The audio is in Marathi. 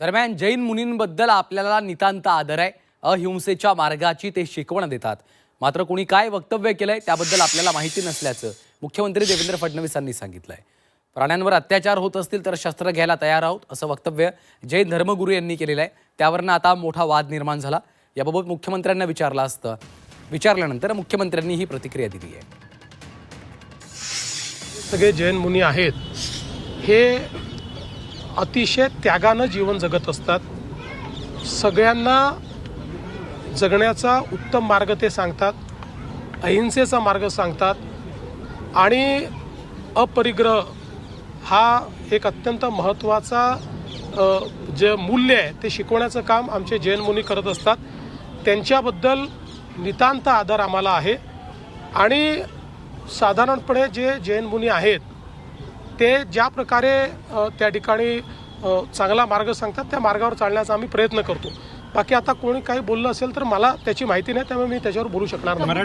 दरम्यान जैन मुनींबद्दल आपल्याला नितांत आदर आहे. अहिंसेच्या मार्गाची ते शिकवण देतात. मात्र कोणी काय वक्तव्य केलंय त्याबद्दल आपल्याला माहिती नसल्याचं मुख्यमंत्री देवेंद्र फडणवीसांनी सांगितलंय. प्राण्यांवर अत्याचार होत असतील तर शस्त्र घ्यायला तयार आहोत असं वक्तव्य जैन धर्मगुरू यांनी केलेलं आहे त्यावरनं आता मोठा वाद निर्माण झाला. याबाबत मुख्यमंत्र्यांना विचारलं असतं. विचारल्यानंतर मुख्यमंत्र्यांनी ही प्रतिक्रिया दिली आहे. सगळे जैन मुनी आहेत. हे अतिशय त्यागानं जीवन जगत असतात. सगळ्यांना जगण्याचा उत्तम मार्ग ते सांगतात अहिंसेचा मार्ग सांगतात आणि अपरिग्रह हा एक अत्यंत महत्त्वाचा जे मूल्य आहे ते शिकवण्याचं काम आमचे जैन मुनी करत असतात. त्यांच्याबद्दल नितांत आदर आम्हाला आहे. आणि साधारणपणे जे जैन मुनी आहेत ते ज्या प्रकारे त्या ठिकाणी चांगला मार्ग सांगतात त्या मार्गावर चालण्याचा आम्ही प्रयत्न करतो. बाकी आता कोणी काही बोललं असेल तर मला त्याची माहिती नाही त्यामुळे मी त्याच्यावर बोलू शकणार नाही.